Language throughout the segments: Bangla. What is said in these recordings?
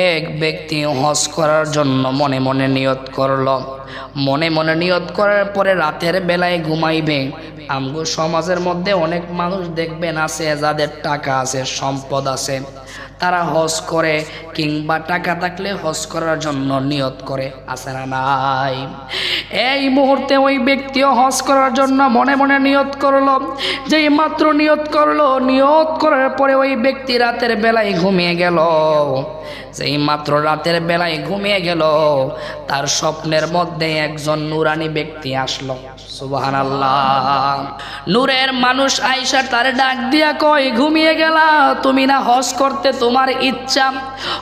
এক ব্যক্তি হজ করার জন্য মনে মনে নিয়ত করল। মনে মনে নিয়ত করার পরে রাতের বেলায় ঘুমাইবে। আমগো সমাজের মধ্যে অনেক মানুষ দেখবেন আছে, যাদের টাকা আছে, সম্পদ আছে। তারা হজ করে কিংবা টাকা থাকলে হজ করার জন্য নিয়ত করে আছে না নাই। এই মুহূর্তে ওই ব্যক্তিও হজ করার জন্য মনে মনে নিয়ত করল। যেই মাত্র নিয়ত করল, নিয়ত করার পরে ওই ব্যক্তি রাতের বেলায় ঘুমিয়ে গেল। যেই মাত্র রাতের বেলায় ঘুমিয়ে গেল, তার স্বপ্নের মধ্যে একজন নুরানি ব্যক্তি আসলো। সুবাহান আল্লাহ নূরের মানুষ আইসা তার ডাক দিয়া কয়, ঘুমিয়ে গেলা? তুমি না হজ করতে তোমার ইচ্ছা?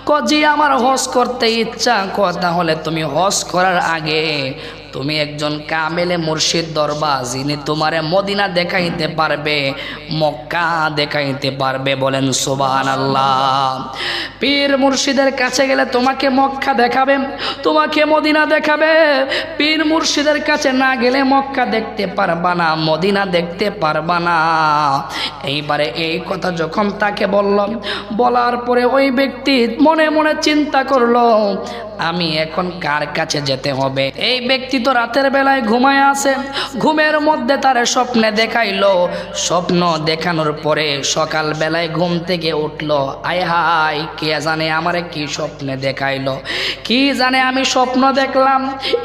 কজি আমার হজ করতে ইচ্ছা। ক তাহলে তুমি হজ করার আগে তুমি একজন কামেলে মুর্শিদ দরবা যিনি তোমারে মদিনা দেখাইতে পারবে, মক্কা দেখাইতে পারবে বলেন সুবাহান আল্লাহ পীর মুর্শিদের কাছে গেলে তোমাকে মক্কা দেখাবে, তোমাকে মদিনা দেখাবে। পীর মুর্শিদের কাছে না গেলে মক্কা দেখতে পারবা না, মদিনা দেখতে পারবা না। এইবারে এই কথা যখন তাকে বললাম, বলার পরে ওই ব্যক্তি মনে মনে চিন্তা করল, আমি এখন কার কাছে যেতে হবে? এই ব্যক্তি তো রাতের বেলায় ঘুমায় আছে ঘুমের মধ্যে তার স্বপ্নে দেখাইলো। স্বপ্ন দেখানোর পরে সকাল বেলায় ঘুম থেকে উঠল। আয় হাই কে জানে আমারে কি স্বপ্নে দেখাইলো? কি জানে আমি স্বপ্ন দেখলাম?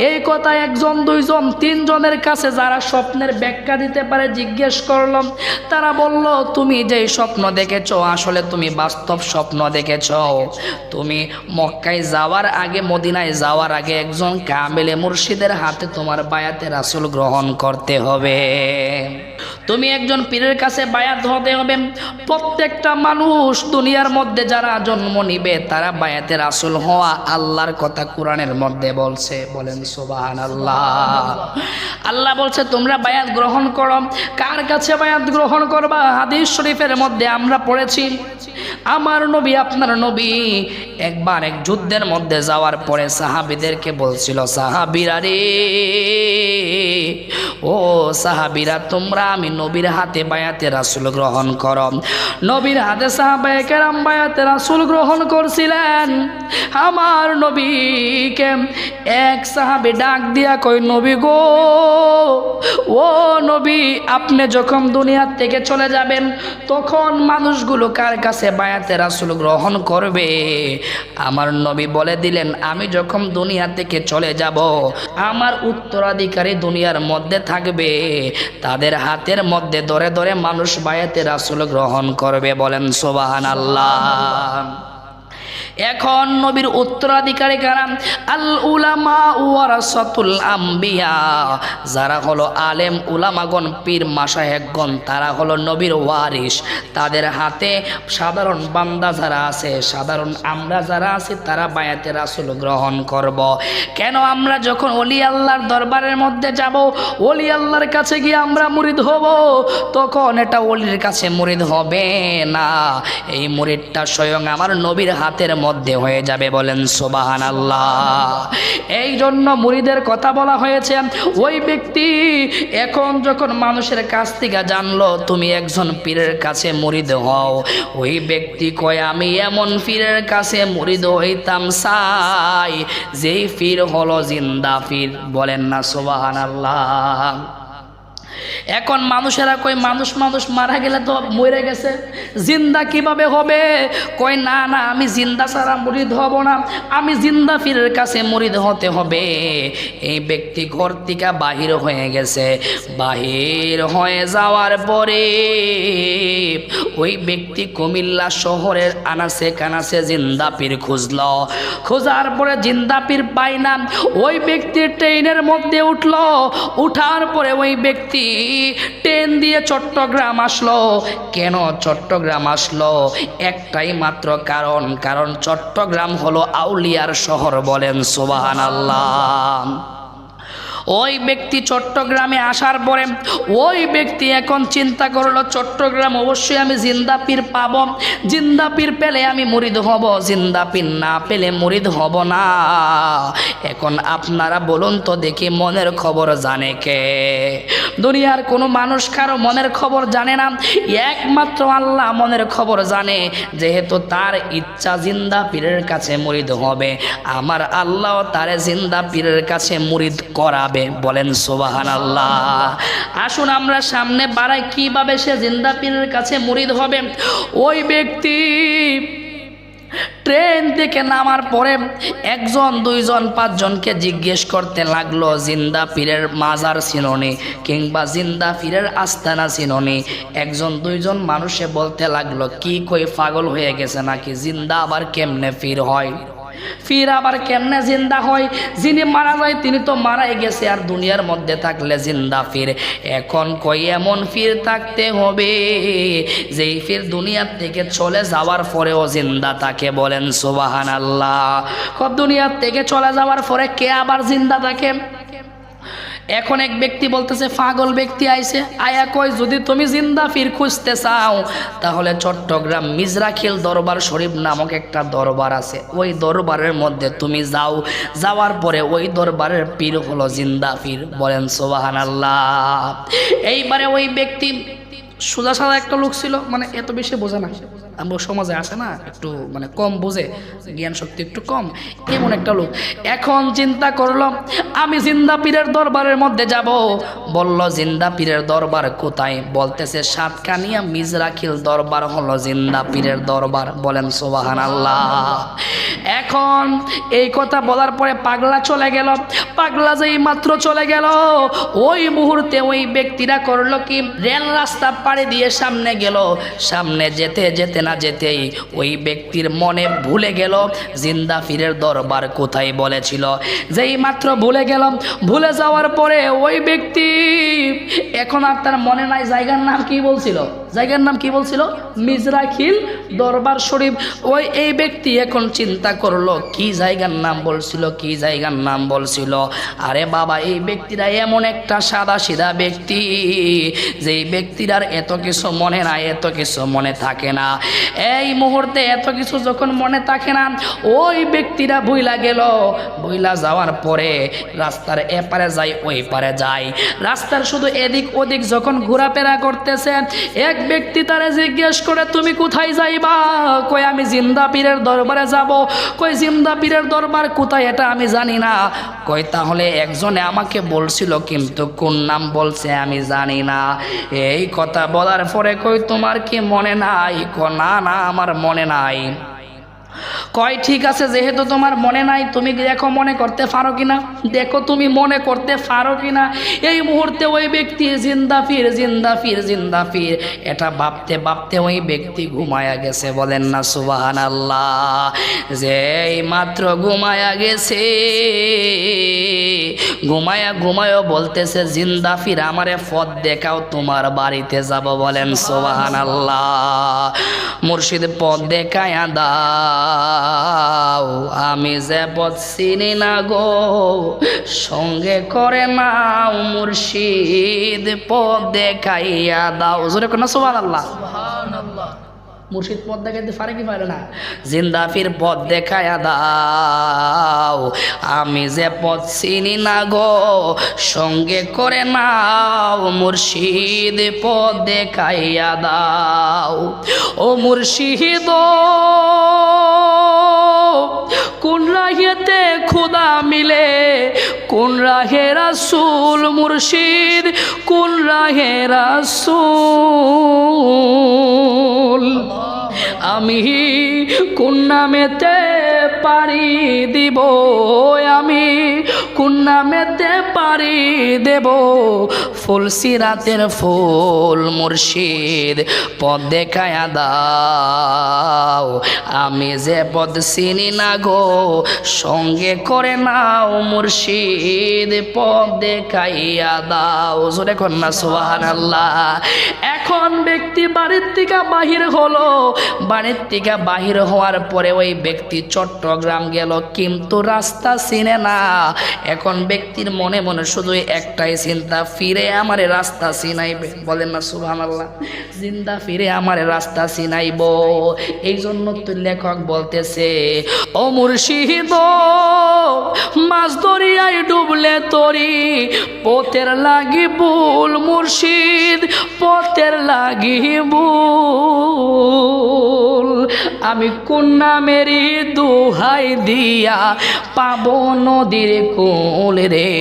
এই কথা একজন, দুইজন, তিনজনের কাছে যারা স্বপ্নের ব্যাখ্যা দিতে পারে জিজ্ঞেস করলাম তারা বলল, তুমি যেই স্বপ্ন দেখেছ, আসলে তুমি বাস্তব স্বপ্ন দেখেছ। তুমি মক্কায় যাওয়ার আগে, মদিনায় যাওয়ার আগে একজন কামেলে মুর্শিদের হাতে তোমার বায়াতে রাসুল গ্রহণ করতে হবে। তুমি একজন পীরের কাছে বায়াত হতে হবে। প্রত্যেকটা মানুষ দুনিয়ার মধ্যে যারা জন্ম নিবে, তারা বায়াতে আসল হওয়া আল্লাহর কথা কোরআনের মধ্যে বলছে। বলেন সুবাহান আল্লাহ আল্লাহ বলছে, তোমরা বায়াত গ্রহণ করো। কার কাছে বায়াত গ্রহণ করবা? হাদিস শরীফের মধ্যে আমরা পড়েছি, আমার নবী, আপনার নবী। একবার এক যুদ্ধের মধ্যে যাওয়ার পরে সাহাবিদেরকে বলছিল, সাহাবিরা রে, ও সাহাবিরা, তোমরা আমি নবীর হাতে বায়াতে রাসুল গ্রহণ কর। নবীর হাতে সাহাবায়ে কেরাম বায়াতে রাসুল গ্রহণ করছিলেন। আমার নবীকে এক সাহাবি ডাক দিয়া কই নবী গো, ও নবী, আপনি যখন দুনিয়ার থেকে চলে যাবেন, তখন মানুষগুলো কার কাছে বায়াতে রাসুল গ্রহণ করবে? আমার নবী বলে দিলেন, আমি যখন দুনিয়া থেকে চলে যাব, আমার উত্তরাধিকারী দুনিয়ার মধ্যে থাকবে। তাদের হাতের মধ্যে ধরে ধরে মানুষ বায়াতে রাসুল গ্রহণ করবে বলেন সোবাহান আল্লাহ এখন নবীর উত্তরাধিকারী কারাম আল উলামা ওয়ারাসাতুল আম্বিয়া। যারা হলো আলেম উলামাগণ, পীর মাসাহেকগণ তারা হলো নবীর ওয়ারিস তাদের হাতে সাধারণ বান্দা যারা আছে, সাধারণ আমরা যারা আছি, তারা বায়াতে রাসুল গ্রহণ করব। কেন আমরা যখন অলি আল্লাহর দরবারের মধ্যে যাব অলি আল্লাহর কাছে গিয়ে আমরা মুরিদ হব? তখন এটা অলির কাছে মুরিদ হবে না। এই মুরিদটা স্বয়ং আমার নবীর হাতের মধ্যে হয়ে যাবে বলেন সোবাহান আল্লাহ এই জন্য মুরিদের কথা বলা হয়েছে, ওই ব্যক্তি এখন যখন মানুষের কাছ থেকে জানলো, তুমি একজন পীরের কাছে মুরিদ হও। ওই ব্যক্তি কয়, আমি এমন পীরের কাছে মুরিদ হইতাম, সাই, যেই পীর হলো জিন্দা পীর। বলেন না সোবাহান আল্লাহ এখন মানুষেরা কই মানুষ মানুষ মারা গেলে তো মরে গেছে। জিন্দা কীভাবে হবে? কই না না, আমি জিন্দা ছাড়া মুরিদ হব না। আমি জিন্দা ফিরের কাছে মুরিদ হতে হবে। এই ব্যক্তি ঘর থেকে বাহির হয়ে গেছে। বাহির হয়ে যাওয়ার পরে ওই ব্যক্তি কুমিল্লা শহরের আনাসে কানাসে জিন্দা পীর খুঁজল। খোঁজার পরে জিন্দা পীর পাই না। ওই ব্যক্তি ট্রেনের মধ্যে উঠল। উঠার পরে ওই ব্যক্তি ট্রেন দিয়ে চট্টগ্রাম আসলো। কেন চট্টগ্রাম আসলো? একটাই মাত্র কারণ কারণ চট্টগ্রাম হলো আউলিয়ার শহর বলেন সোবাহান আল্লাহ ওই ব্যক্তি চট্টগ্রামে আসার পরে ওই ব্যক্তি এখন চিন্তা করল, চট্টগ্রাম অবশ্যই আমি জিন্দাপির পাব। জিন্দাপির পেলে আমি মুরিদ হব জিন্দাপির না পেলে মুরিদ হব না। এখন আপনারা বলুন তো দেখি মনের খবর জানে কে? দুনিয়ার কোনো মানুষ কারও মনের খবর জানে না। একমাত্র আল্লাহ মনের খবর জানে, যেহেতু তার ইচ্ছা জিন্দা পীরের কাছে মুরিদ হবে। আমার আল্লাহ তারে জিন্দা পীরের কাছে মুরিদ করাবে। বলেন সোবাহান আল্লাহ আসুন আমরা সামনে বাড়াই, কীভাবে সে জিন্দা পীরের কাছে মুরিদ হবে? ওই ব্যক্তি ট্রেন থেকে নামার পরে একজন, দুইজন, পাঁচজনকে জিজ্ঞেস করতে লাগল, জিন্দা পীরের মাজার চিননি কিংবা জিন্দা পীরের আস্তানা চিননি একজন, দুইজন মানুষে বলতে লাগল, কি কই, পাগল হয়ে গেছে নাকি? জিন্দা আবার কেমনে ফির হয়? ফির আবার কেমনে জিন্দা হয়? যিনি মারা যায়, তিনি তো মারাই গেছে আর দুনিয়ার মধ্যে থাকলে জিন্দা ফির। এখন কই এমন ফির থাকতে হবে? যেই ফির দুনিয়ার থেকে চলে যাওয়ার পরেও জিন্দা তাকে বলেন সুবাহান আল্লাহ কব দুনিয়ার থেকে চলে যাওয়ার পরে কে আবার জিন্দা থাকে? এখন এক ব্যক্তি বলতেছে, পাগল ব্যক্তি আইছে। আয়া কই যদি তুমি জিন্দা ফির খুঁজতে চাও, তাহলে চট্টগ্রাম মিজরাখিল দরবার শরীফ নামক একটা দরবার আছে। ওই দরবারের মধ্যে তুমি যাও। যাওয়ার পরে ওই দরবারের পীর হলো জিন্দা পীর বলেন সোবাহান আল্লাহ এইবারে ওই ব্যক্তি সোজা সাদা একটা লোক ছিল মানে এত বেশি বোঝা না। আমরা সমাজে আসে না, একটু মানে কম বোঝে জ্ঞান শক্তি একটু কম, এমন একটা লোক। এখন চিন্তা করল আমি জিন্দা পীরের দরবারের মধ্যে যাব। বলল, জিন্দা পীরের দরবার কোথায়? বলতেছে, সাতকানিয়া মিজরাখিল দরবার হলো জিন্দা পীরের দরবার। বলেন সোবাহান আল্লাহ এখন এই কথা বলার পরে পাগলা চলে গেল। পাগলা যেই মাত্র চলে গেল, ওই মুহূর্তে ওই ব্যক্তিরা করল কি? রেল রাস্তা পাড়ি দিয়ে সামনে গেল। সামনে যেতে যেতে না যেতেই ওই ব্যক্তির মনে ভুলে গেল, জিন্দা ফিরের দরবার কোথায় বলেছিল। যেই মাত্র ভুলে গেলাম, ভুলে যাওয়ার পরে ওই ব্যক্তি এখন আর তার মনে নাই, জায়গার নাম কি বলছিল? জায়গার নাম কি বলছিল? মিজরাখিল দরবার শরীফ। ওই এই ব্যক্তি এখন চিন্তা করল, কি জায়গার নাম বলছিল, কি জায়গার নাম বলছিল? আরে বাবা, এই ব্যক্তিরা এমন একটা সাদা সিধা ব্যক্তি, যেই ব্যক্তিরার এত কিছু মনে নাই, এত কিছু মনে থাকে না। এই মুহূর্তে এত কিছু যখন মনে থাকে না, ওই ব্যক্তিরা বইলা গেল। বইলা যাওয়ার পরে রাস্তার এপারে যায়, ওই পারে যায়। রাস্তার শুধু এদিক ওদিক যখন ঘোরাফেরা করতেছে, এক ব্যক্তি তারে জিজ্ঞেস করে, তুমি কোথায় যাইবা? কই আমি জিন্দা পীরের দরবারে যাব। কই জিন্দা পীরের দরবার কোথায় এটা আমি জানি না। কই তাহলে একজনে আমাকে বলছিল, কিন্তু কোন নাম বলছে আমি জানি না। এই কথা বলার পরে কই তোমার কি মনে নাই? ক না না, আমার মনে নাই। কয় ঠিক আছে যেহেতু তোমার মনে নাই তুমি দেখো মনে করতে পারো কিনা? দেখো তুমি মনে করতে পারো কিনা? এই মুহূর্তে ওই ব্যক্তি জিন্দা ফির জিন্দা ফির জিন্দা ফির। এটা ভাবতে ভাবতে ওই ব্যক্তি ঘুমায়া গেছে। বলেন না সুবাহান আল্লাহ যে এই মাত্র ঘুমায়া গেছে ঘুমায়া ঘুমায়ও বলতেছে জিন্দা ফির আমারে পথ দেখাও তোমার বাড়িতে যাব। বলেন সোবাহান আল্লাহ মুর্শিদ পথ দেখায়া দাও, আমি যে পথ চিনি না গো। সঙ্গে করে নাও মুর্শিদ পথ দেখাইয়া দাও। জোরে কোন সোবান আল্লাহ মুর্শিদ পথ দেখাইতে পারে কি পারে না। জিন্দা ফির পথ দেখায়া দাও। আমি যে পথ চিনি না গো, সঙ্গে করে নাও। মুর্শিদ পথ দেখাইয়া দাও। ও মুর্শিদ, কোন রাহেতে খুদা মিলে কোন রাহে রাসুল মুর্শিদ কোন রাহে রাসুল? আমি কোন নামেতে পারি দিব আমি। কোন নামেতে পারি দেব। ফুল সিরাতের ফুল মুর্শিদ, পদ দেখায়া দাও। আমি যে পদ চিনি না গো, সঙ্গে করে নাও মুর্শিদ, পদ দেখাইয়া দাও। জোরে কন্যা সোহান আল্লাহ এখন ব্যক্তি বাড়ির থেকে বাহির হলো। বাড়ির থেকে বাহির হওয়ার পরে ওই ব্যক্তি চট্টগ্রাম গেল, কিন্তু রাস্তা চিনে না। এখন ব্যক্তির মনে মনে শুধু একটাই চিন্তা, ফিরে আমার রাস্তা চিনাইবে। বলেন না সুহান আল্লাহ জিন্দা ফিরে আমার রাস্তা চিনাইব। এই জন্য তো লেখক বলতেছে, ও মুর্শিদ, মাছ দরিয়ায় ডুবলে তরি, পথের লাগি বুল মুর্শিদ, পথের লাগি বুল আমি কন্যা মেরি দুহাই দিয়া পাব নদীর কোল রে।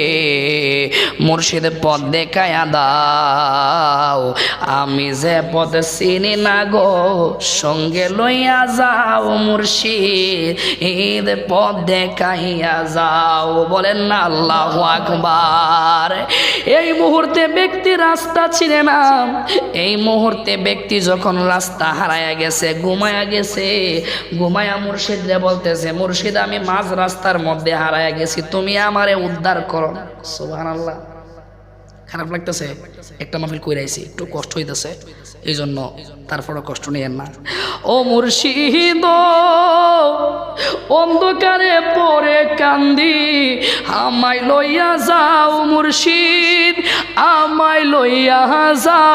মুর্শিদ পথ দেখায়া দাও, আমি যে পথ চিনি না গো, সঙ্গে লইয়া যাও মুর্শিদ পথ দেখাইয়া যাও, বলেন না আল্লাহ আকবার। এই মুহূর্তে ব্যক্তি রাস্তা ছিঁড়ে না, এই মুহূর্তে ব্যক্তি যখন রাস্তা হারায়া গেছে, ঘুমায়া গেছে, ঘুমায়া মুর্শিদরে বলতেছে মুর্শিদ, আমি মাঝ রাস্তার মধ্যে হারায়া গেছি। তুমি আমারে উদ্ধার করো। সুবহান আল্লাহ খারাপ লাগতেছে, একটা মাহফিল কই রাইছি একটু কষ্ট হইতেছে এই জন্য তারপরে কষ্ট নিয়েন না। ও মুর্শিদ, অন্ধকারে পরে কান্দি, আমায় লইয়া যাও মুর্শিদ, আমায় লইয়া যাও।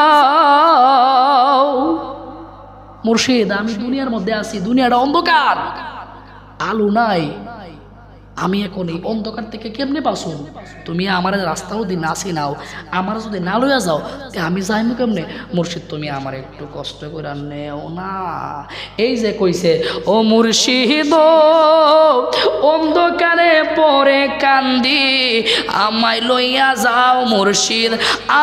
মুর্শিদ, আমি দুনিয়ার মধ্যে আছি, দুনিয়াটা অন্ধকার। আলো নাই। আমি এখন এই অন্ধকার থেকে কেমনে বাঁচুন তুমি আমার রাস্তাও দিন আসি নাও আমার যদি না লইয়া যাও আমি যাইমু কেমনে? মুর্শিদ, তুমি আমার একটু কষ্ট করে নেও না। এই যে কইছে, ও মুর্শিদ, অন্ধকারে পরে কান্দি, আমায় লইয়া যাও মুর্শিদ,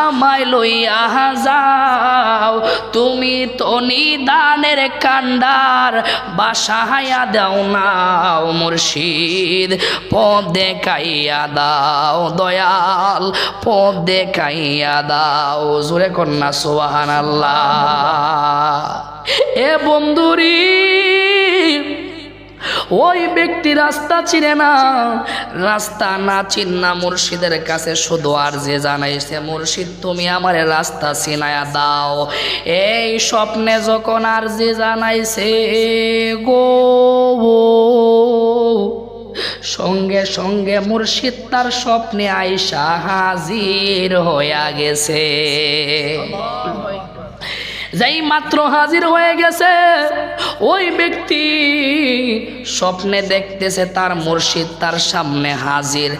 আমায় লইয়া যাও। তুমি তো নিদানের কান্ডার বাসাহায়া দাও নাও মুর্শিদ পথ দেখাইয়া দাও দয়াল পথ দেখাইয়া দাও, জোরে কন্যা সোহান আল্লাহ এ বন্ধুরি, ওই ব্যক্তি রাস্তা চিনে না, রাস্তা না চিন্না মুর্শিদের কাছে শুধু আর যে জানাইছে মুর্শিদ, তুমি আমার রাস্তা চিনায়া দাও। এই স্বপ্নে যখন আর যে জানাইছে, গো সঙ্গে সঙ্গে মুর্শিদ তার স্বপ্নে আয়সা হাজির হইয়া গেছে। যেই মাত্র হাজির হয়ে গেছে, ওই ব্যক্তি স্বপ্নে দেখতেছে তার মুর্শিদ, তার সামনে হাজির।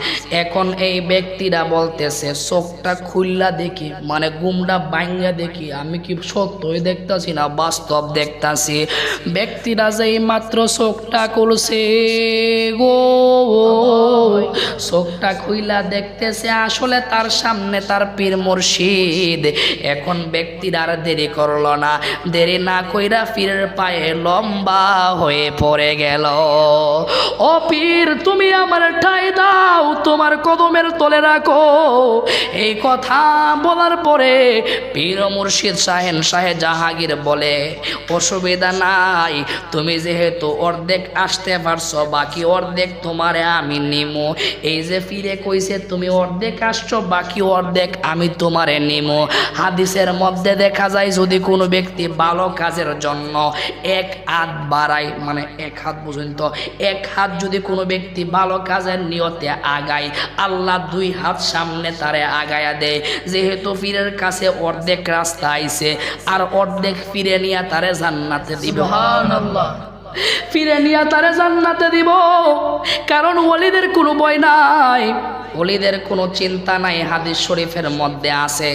এখন এই ব্যক্তিরা বলতেছে, চোখটা খুললা দেখি মানে গুমটা বাঙ্গা দেখি, আমি কি সত্যই দেখতাছি না, বাস্তব দেখতাছি? ব্যক্তিরা যেই মাত্র চোখটা খুলছে গো, চোখটা খুইলা দেখতেছে, আসলে তার সামনে তার পীর মুর্শিদ। এখন ব্যক্তিরা আর দেরি করল না। দেরি না কইরা পীরের পায়ে লম্বা হয়ে পড়ে গেল। ও পীর, তুমি আমার ঠাই দাও, তোমার কদমের তলে রাখো। এই কথা বলার পরে পীর মুর্শিদ শাহেন শাহে জাহাঙ্গীর বলে, অসুবিধা নাই, তুমি যেহেতু অর্ধেক আসতে পারছ, বাকি অর্ধেক তোমারে আমি নিমো। এই যে ফিরে কইছে, তুমি অর্ধেক আসছো, বাকি অর্ধেক আমি তোমারে নিমো। হাদিসের মধ্যে দেখা যায়, যদি কোনো ব্যক্তি ভালো কাজের জন্য এক হাত বাড়ায় মানে এক হাত পর্যন্ত এক হাত যদি কোনো ব্যক্তি ভালো কাজের নিয়তে আগায় আল্লাহ দুই হাত সামনে তারে আগায়া দেয়। যেহেতু ফিরের কাছে অর্ধেক রাস্তা আইছে আর অর্ধেক ফিরে নিয়ে তারে জান্নাতে দিবে। ফিরে নিয়ে তারে জান্নাতে দিব কারণ ওলিদের কোনো ভয় নাই। ওলিদের কোনো চিন্তা নাই, হাদিস শরীফের মধ্যে আছে।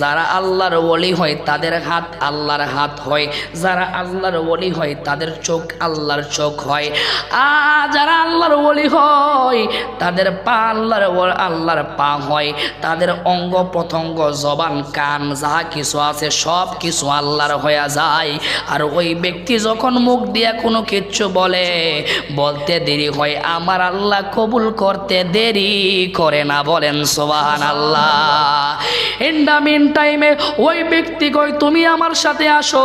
যারা আল্লাহর ওলি হয়, তাদের হাত আল্লাহর হাত হয়। যারা আল্লাহর ওলি হয়, তাদের চোখ আল্লাহর চোখ হয়। আর যারা আল্লাহর ওলি হয়, তাদের পা আল্লাহর আল্লাহর পা হয়। তাদের অঙ্গ প্রত্যঙ্গ, জবান, কান যাহা কিছু আছে, সব কিছু আল্লাহর হয়ে যায়। আর ওই ব্যক্তি যখন মুখ দিয়ে কোনো কিচ্ছু বলে, বলতে দেরি হয়, আমার আল্লাহ কবুল করতে দেরি করে না বলেন সোবাহান আল্লাহ এন্ডামিন টাইমে ওই ব্যক্তি কই, তুমি আমার সাথে আসো।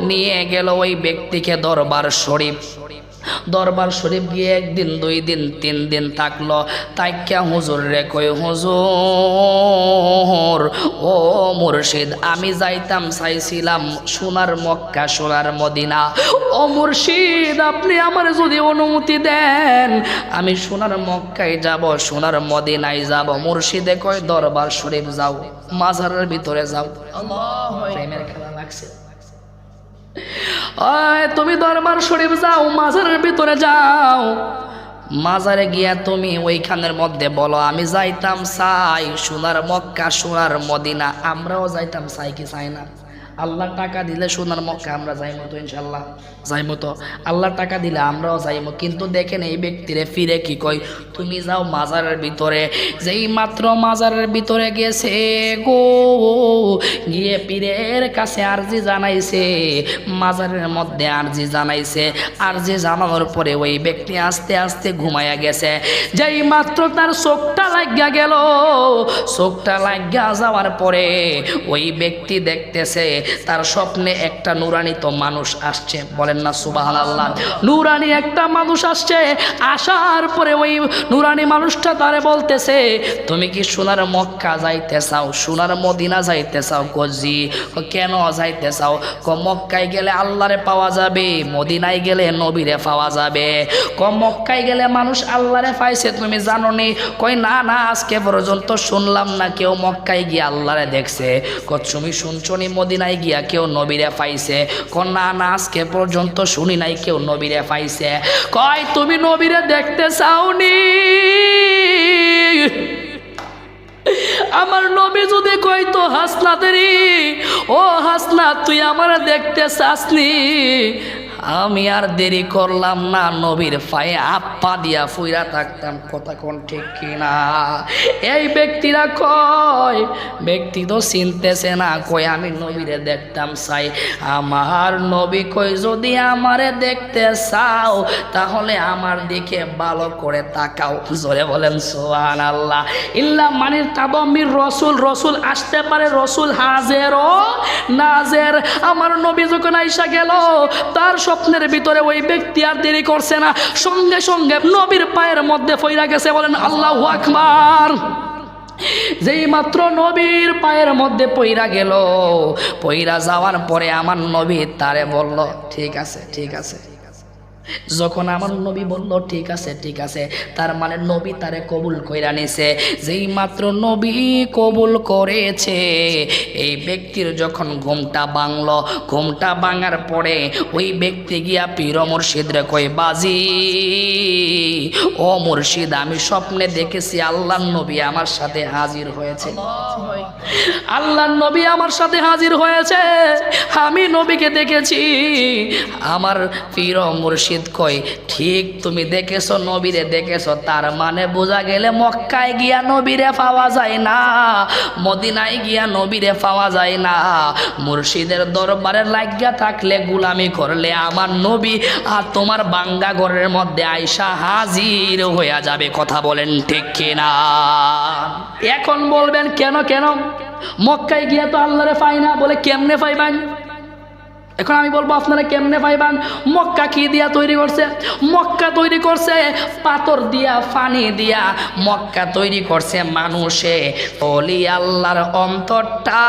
নিয়ে গেল ওই ব্যক্তিকে দরবার শরীফ। দরবার শরীফ গিয়ে একদিন, দুই দিন, তিন দিন থাকল। তাই কে হুজুর রে কই হুজুর, ও মুর্শিদ, আমি যাইতাম, চাইছিলাম সোনার মক্কা, সোনার মদিনা। ও মুর্শিদ, আপনি আমার যদি অনুমতি দেন, আমি সোনার মক্কায় যাব, সোনার মদিনায় যাব। মুর্শিদে কয়, দরবার শরীফ যাও, মাজারের ভিতরে যাও। প্রেমের খেলা লাগছে। তুমি দরবার শরীফ যাও, মাজারের ভিতরে যাও। মাজারে গিয়া তুমি ওইখানের মধ্যে বলো, আমি যাইতাম চাই সোনার মক্কা, সোনার মদিনা, আমরাও যাইতাম চাই কি চাই না? আল্লাহ টাকা দিলে সোনার মক্কা আমরা যাইমো তো ইনশাল্লাহ যাইমো তো। আল্লাহ টাকা দিলে আমরাও যাইমো, কিন্তু দেখেন এই ব্যক্তিরে ফিরে কি কই তুমি যাও মাজারের ভিতরে, যেই মাত্র মাজারের ভিতরে গেছে গো, গিয়ে পীরের কাছে আরজি জানাইছে, মাজারের মধ্যে আরজি জানাইছে। আরজি জানানোর পরে ওই ব্যক্তি আস্তে আস্তে ঘুমাইয়া গেছে। যেই মাত্র তার চোখটা লাগিয়া গেল, চোখটা লাগিয়া যাওয়ার পরে ওই ব্যক্তি দেখতেছে তার স্বপ্নে একটা নুরানিত মানুষ আসছে। বলেন না সুবাহ আল্লাহ নুরানি একটা মানুষ আসছে, আসার পরে ওই নুরানি মানুষটা তারে বলতেছে, তুমি কি সোনার মক্কা যাইতে চাও? সোনার মদিনা যাইতে চাও? গজি কেন যাইতে চাও? ক, মক্কায় গেলে আল্লাহরে পাওয়া যাবে, মদিনায় গেলে নবীরে পাওয়া যাবে। ক, মক্কায় গেলে মানুষ আল্লাহরে পাইছে, তুমি জানো নি কই, না না, আজকে পর্যন্ত শুনলাম না, কেউ মক্কায় গিয়ে আল্লাহরে দেখছে। ক, তুমি শুনছো নি মদিনায় গিয়া কেউ নবীরে পাইছে। কন্যা না আজকে পর্যন্ত শুনি নাই কেউ নবীরে পাইছে। কয়, তুমি নবীরে দেখতে চাওনি? আমার নবী যদি কইতো হাসনাতেরি ও হাসনা তুই আমার দেখতে চাসনি? আমি আর দেরি করলাম না, নবীর পায়ে আপ্পা দিয়া ফুইরা থাকতাম। কথা কোন ঠিক কিনা? এই ব্যক্তিরা কয়, ব্যক্তি তো চিনতেছে না, কয় আমি নবীরে দেখতাম, চাই আমার নবী কই যদি আমারে দেখতে চাও, তাহলে আমার দিকে ভালো করে তাকাও। জোরে বলেন সোহান আল্লাহ ইল্লা মানির তাবামির রসুল রসুল আসতে পারে, রসুল হাজের ও নাজের। আমার নবী যখন আইসা গেল, তার স্বপ্নের ভিতরে ওই ব্যক্তি আর দেরি করছে না। সঙ্গে সঙ্গে নবীর পায়ের মধ্যে ফইরা গেছে, বলেন, আল্লাহ আকবার। যেই মাত্র নবীর পায়ের মধ্যে পইরা গেল, পইরা যাওয়ার পরে আমার নবী তারে বলল, ঠিক আছে ঠিক আছে। যখন আমার নবী বলল, ঠিক আছে ঠিক আছে। তার মানে নবী তারে কবুল কইরা নিছে। যেই মাত্র নবী কবুল করেছে, এই ব্যক্তির যখন ঘুমটা ভাঙল, ঘুমটা ভাঙার পরে ওই ব্যক্তি গিয়া পীর মুর্শিদরে কই বাজি, ও মুর্শিদ, আমি স্বপ্নে দেখেছি আল্লাহ নবী আমার সাথে হাজির হয়েছে। আল্লাহ নবী আমার সাথে হাজির হয়েছে। আমি নবীকে দেখেছি। আমার পীর মুর্শিদ কই ঠিক তুমি দেখেছ, নবীরে দেখেছ। তার মানে বোঝা গেলে মক্কায় গিয়া নবীরে পাওয়া যায় না। মদিনায় গিয়া নবীরে পাওয়া যায় না। মুর্শিদের দরবারে লাগিয়া থাকলে গুলামি করলে আমার নবী আর তোমার বাঙ্গা ঘরের মধ্যে আইসা হাজির হইয়া যাবে। কথা বলেন ঠিক কিনা? এখন বলবেন, কেন কেন? মক্কায় গিয়া তো আল্লাহরে পাই না বলে কেমনে পাইবেন? এখন আমি বলব, আপনারা কেমনে পাইবান? মক্কা কি দিয়া তৈরি করছে? মক্কা তৈরি করছে পাথর দিয়া পানি দিয়া। মক্কা তৈরি করছে মানুষে অলি আল্লাহর অন্তরটা।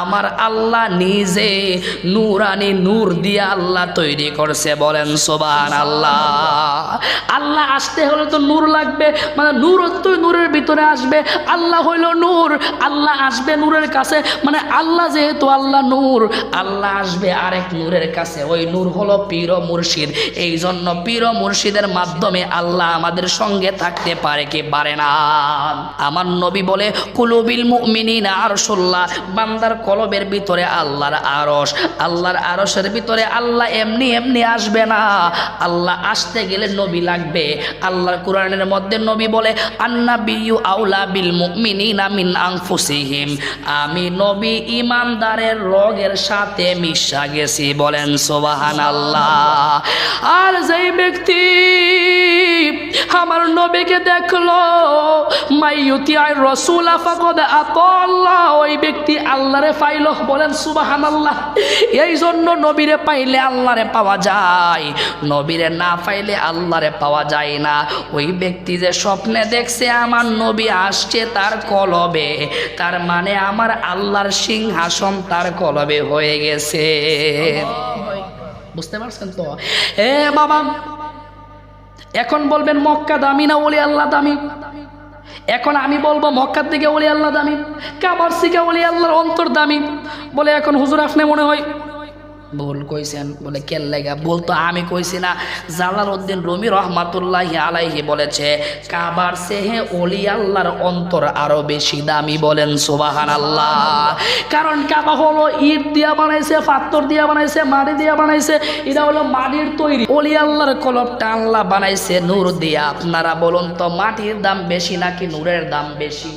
আমার আল্লাহ নিজে নূরানি নূর দিয়া আল্লাহ তৈরি করছে, বলেন সোবান আল্লাহ আল্লাহ আসতে হলে তো নূর লাগবে মানে নূর তো নূরের ভিতরে আসবে। আল্লাহ হইল নূর, আল্লাহ আসবে নূরের কাছে। মানে আল্লাহ যেহেতু আল্লাহ নূর আল্লাহ আসবে আরেক নূরের কাছে। ওই নূর হলো পীর মুর্শিদ। এই জন্য পীর মুর্শিদের মাধ্যমে আল্লাহ আমাদের সঙ্গে থাকতে পারে কি পারে না। আমার নবী বলে, কুলুবিল মুমিনিনা আরশুল্লাহ। বান্দার কলবের ভিতরে আল্লাহর আরশ। আল্লাহর আরশের ভিতরে আল্লাহ এমনি এমনি আসবে না। আল্লাহ আসতে গেলে নবী লাগবে। আল্লাহর কোরআনের মধ্যে নবী বলে আন্না বিউ আউলা বিল মুমিনিনা মিন আনফুসিহিম। আমি নবী ইমানদারের রগের সাথে মিশা গেছি বলেন সোবাহান আল্লাহ আর যেই ব্যক্তি আমার নবীকে দেখল। মাইয়ুতি আর রসুল আফাকদ আল্লাহ ওই ব্যক্তি আল্লাহরে পাইল। বলেন সুবাহান আল্লাহ এই জন্য নবীরে পাইলে আল্লাহরে পাওয়া যায়। নবীরে না পাইলে আল্লাহরে পাওয়া যায় না। ওই ব্যক্তি যে স্বপ্নে দেখছে আমার নবী আসছে তার কলবে। তার মানে আমার আল্লাহর সিংহাসন তার কলবে হয়ে গেছে। বুঝতে পারছেন তো? এ বাবা এখন বলবেন মক্কা দামি না ওলি আল্লাহ দামি? এখন আমি বলব মক্কার দিকে ওলি আল্লাহ দামি, কাবার সিকে ওলি আল্লাহর অন্তর দামি। বলে এখন হুজুর, আপনি মনে হয় ভুল কইছেন, বলে কেন লেগা? বলতো আমি কইছি না। জালাল উদ্দিন রুমি রহমাতুল্লাহ আলাইহি বলেছে, কাবার সেহে ওলি আল্লাহর অন্তর আরও বেশি দামি বলেন সুবাহান আল্লাহ কারণ কাবা হলো ইট দিয়া বানাইছে, পাথর দিয়া বানাইছে, মাটি দিয়া বানাইছে, এটা হলো মাটির তৈরি। ওলি আল্লাহর কলবটা আল্লাহ বানাইছে, নূর দিয়া। আপনারা বলুন তো, মাটির দাম বেশি নাকি নূরের দাম বেশি?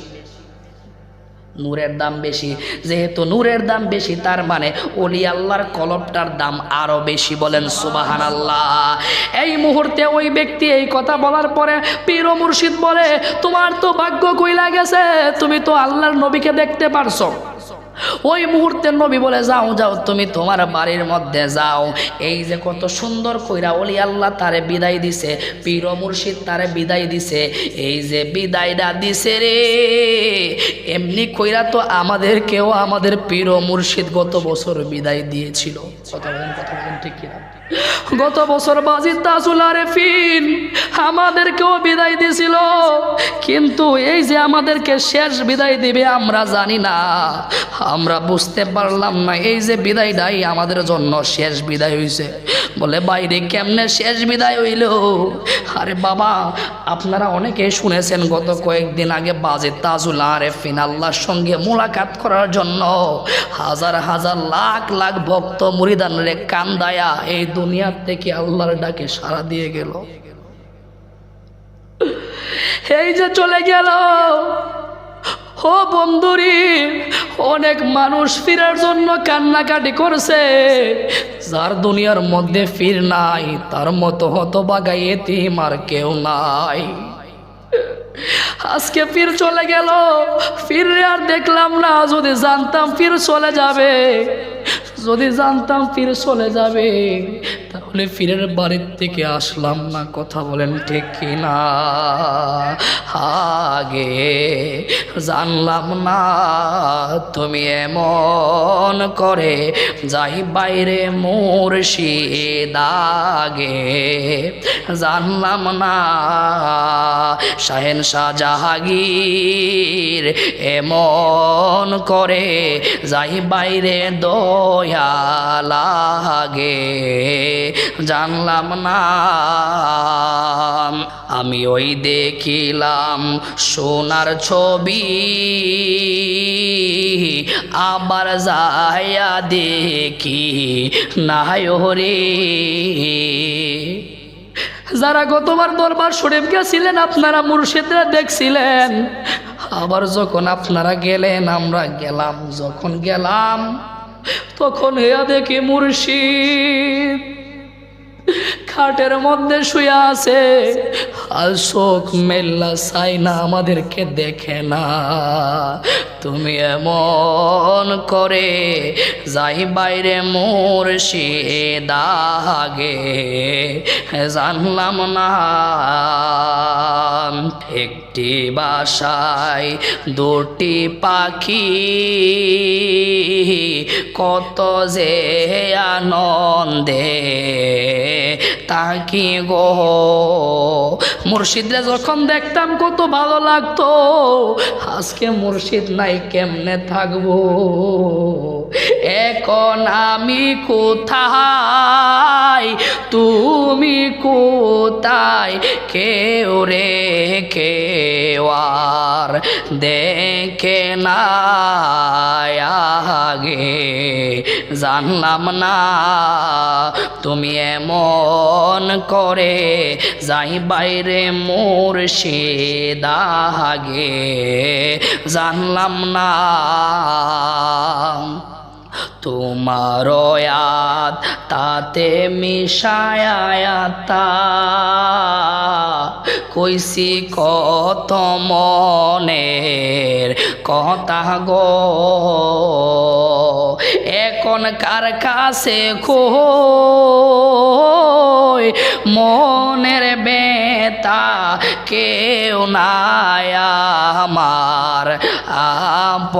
নূরের দাম বেশি। যেহেতু নূরের দাম বেশি, তার মানে অলি আল্লাহর কলবটার দাম আরও বেশি বলেন সুবাহান আল্লাহ এই মুহূর্তে ওই ব্যক্তি এই কথা বলার পরে পীর মুর্শিদ বলে, তোমার তো ভাগ্য কইলা গেছে, তুমি তো আল্লাহর নবীকে দেখতে পারছ। ওই মুহূর্তে নবী বলে, যাও যাও, তুমি তোমার বাড়ির মধ্যে যাও। এই যে কত সুন্দর কইরা অলি আল্লাহ তারে বিদায় দিছে, পীর মুর্শিদ তারে বিদায় দিছে, এই যে বিদায়টা দিছে রে। এমনি কইরা তো আমাদেরকেও আমাদের পীর মুর্শিদ গত বছর বিদায় দিয়েছিল। কথা বলেন, কথা গত বছর বাজিদ তাজুল আরেফিন আমাদেরকেও বিদায় দিছিল কিন্তু এই যে আমাদেরকে শেষ বিদায় দিবে আমরা জানি না, আমরা বুঝতে পারলাম না, এই যে বিদায়টাই আমাদের জন্য শেষ বিদায় হইছে। বলে, বাইরে কেমনে শেষ বিদায় হইল? আরে বাবা, আপনারা অনেকে শুনেছেন গত কয়েকদিন আগে বাজে তাজুল আরেফিন আল্লাহর সঙ্গে মোলাকাত করার জন্য। হাজার হাজার লাখ লাখ ভক্ত মুরিদান রে কান্দায়া এই দুনিয়ার থেকে আল্লাহর ডাকে সাড়া দিয়ে গেল। এই যে চলে গেল। ও বন্ধুরি, অনেক মানুষ ফিরার জন্য কান্নাকাটি করছে। যার দুনিয়ার মধ্যে ফির নাই, তার মতো হতবাগাই এতিম আর কেউ নাই। আজকে ফির চলে গেল ফিরে আর দেখলাম না, যদি জানতাম ফির চলে যাবে। যদি জানতাম ফির চলে যাবে, তাহলে ফিরের বাড়ির থেকে আসলাম না, কথা বলেন ঠিক কিনা? আগে জানলাম না, তুমি এমন করে যাই বাইরে মুর্শিদাগে জানলাম না, শাহেন শাহ জাহাগীর এমন করে যাই বাইরে দয়া লাগে, জানলাম না। আমি ওই দেখিলাম সোনার ছবি, আবার যায়া দেখি নাই রে যারা গতবার দরবার শরীফ গেছিলেন, আপনারা মুর্শিদরা দেখছিলেন। আবার যখন আপনারা গেলেন, আমরা গেলাম, যখন গেলাম তখন হেয়া দেখি মুর্শিদ। খাটের মধ্যে শুয়ে আছে। আর শোক মেল্লা চাই না, আমাদেরকে দেখে না। তুমি এমন করে যাই বাইরে মোর সে দাগে জানলাম না। একটি বাসায় দুটি পাখি, কত যে আনন্দে তাকি গো মুর্শিদরা যখন দেখতাম কত ভালো লাগতো, আজকে মুর্শিদ নাই, কেমনে থাকব? এখন আমি কোথায়? তুমি কোথায়? কেউ রে কেউ আর দেখে না আগে জানলাম না, তুমি এমন করে যাই বাইরে মোর সে দাগে জানলাম না। তোমার আয়াত তাতে মিশায়াতা কইছি কত মনের কথা গো। এখন কার কাছে খোয় মনের বেতা কেউ নাই আমার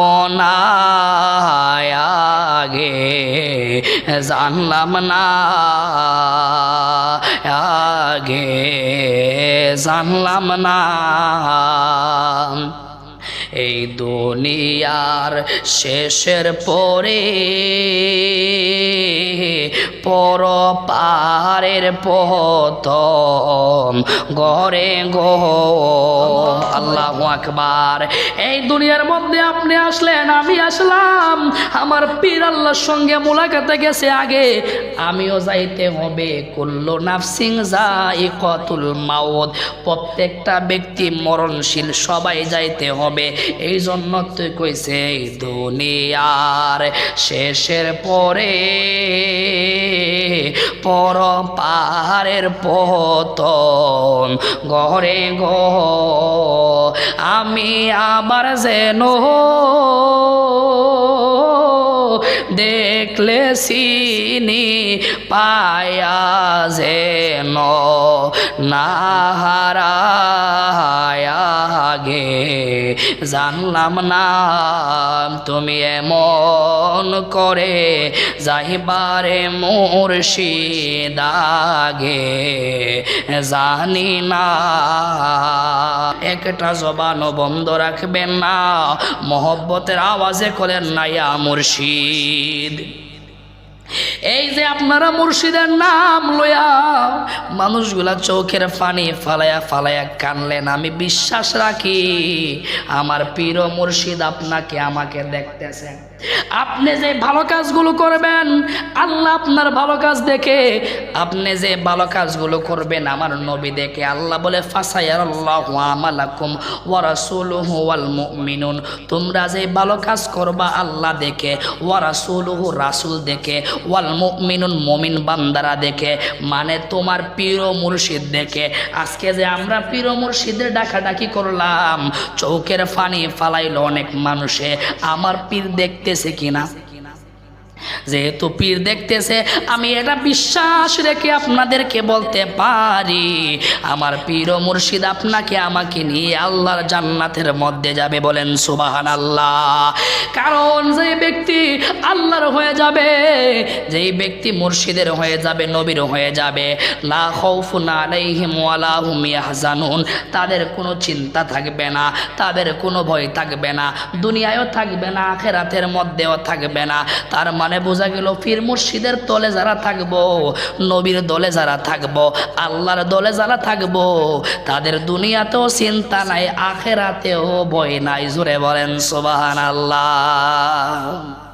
আপনায় আগে জানলাম না, আগে জানলাম না। এই দুনিয়ার শেষের পরে পর পারের পতম ঘরে গো। আল্লাহ আকবার। এই দুনিয়ার মধ্যে আপনি আসলেন, আমি আসলাম। আমার পীর আল্লাহর সঙ্গে মোলাকাতে গেছে আগে। আমিও যাইতে হবে। কুল্লু নাফসিং যাই কতুল মাউদ প্রত্যেকটা ব্যক্তি মরণশীল, সবাই যাইতে হবে। এই জন্য তুই কইছে দুনিয়ার শেষের পরে পর পাহাড়ের পতন ঘরে গো। আমি আমার যেন দেখলে সিনি পায়া যেন নাহারাগে জানলাম না, তুমি এমন করে যাইবারে মুর্শিদাগে জানি না, একটা জবান বন্ধ রাখবেন না, মহব্বতের আওয়াজে করেন না ইয়া মুর্শিদ। এই যে আপনারা মুর্শিদের নাম লয়া মানুষগুলা চোখের পানি ফালায়া ফালায়া কানলেন, আমি বিশ্বাস রাখি, আমার প্রিয় মুর্শিদ আপনাকে আমাকে দেখতেছেন। আপনি যে ভালো কাজগুলো করবেন, আল্লাহ আপনার ভালো কাজ দেখে, আপনি যে ভালো কাজগুলো করবেন, আমার নবী দেখে আল্লাহ বলে ফাসায়ার আল্লাহ আমালাকুম ওয়া রাসূলুহু ওয়াল মুমিনুন। তোমরা যে ভালো কাজ করবা, আল্লাহ দেখে, ওয়া রাসূলুহু রাসূল দেখে, ওয়াল মুমিনুন মুমিন বান্দারা দেখে মানে তোমার পীর ও মুর্শিদ দেখে। আজকে যে আমরা পীর ও মুর্শিদের ডাকাডাকি করলাম চৌকের ফানি ফালাইলো অনেক মানুষে। আমার পীর দেখতেছে কিনা? যেহেতু পীর দেখতেছে, আমি এটা বিশ্বাস রেখে আপনাদেরকে বলতে পারি। আমার পীর ও মুর্শিদ আপনাকে আমাকে নিয়ে আল্লাহর জান্নাতের মধ্যে যাবে বলেন সুবাহান আল্লাহ কারণ যে ব্যক্তি আল্লাহর হয়ে যাবে, যেই ব্যক্তি মুর্শিদের হয়ে যাবে, নবীর হয়ে যাবে, লা খাউফুন আলাইহিম ওয়ালা হুম ইয়াহজানুন। তাদের কোনো চিন্তা থাকবে না, তাদের কোনো ভয় থাকবে না, দুনিয়ায়ও থাকবে না, আখেরাতের মধ্যেও থাকবে না। তার মানে বোঝা গেল ফির মুর্শিদের তলে যারা থাকব, নবীর দলে যারা থাকব, আল্লাহর দলে যারা থাকব, তাদের দুনিয়াতেও চিন্তা নাই, আখেরাতেও ভয় নাই, জোরে বলেন সোবাহান আল্লাহ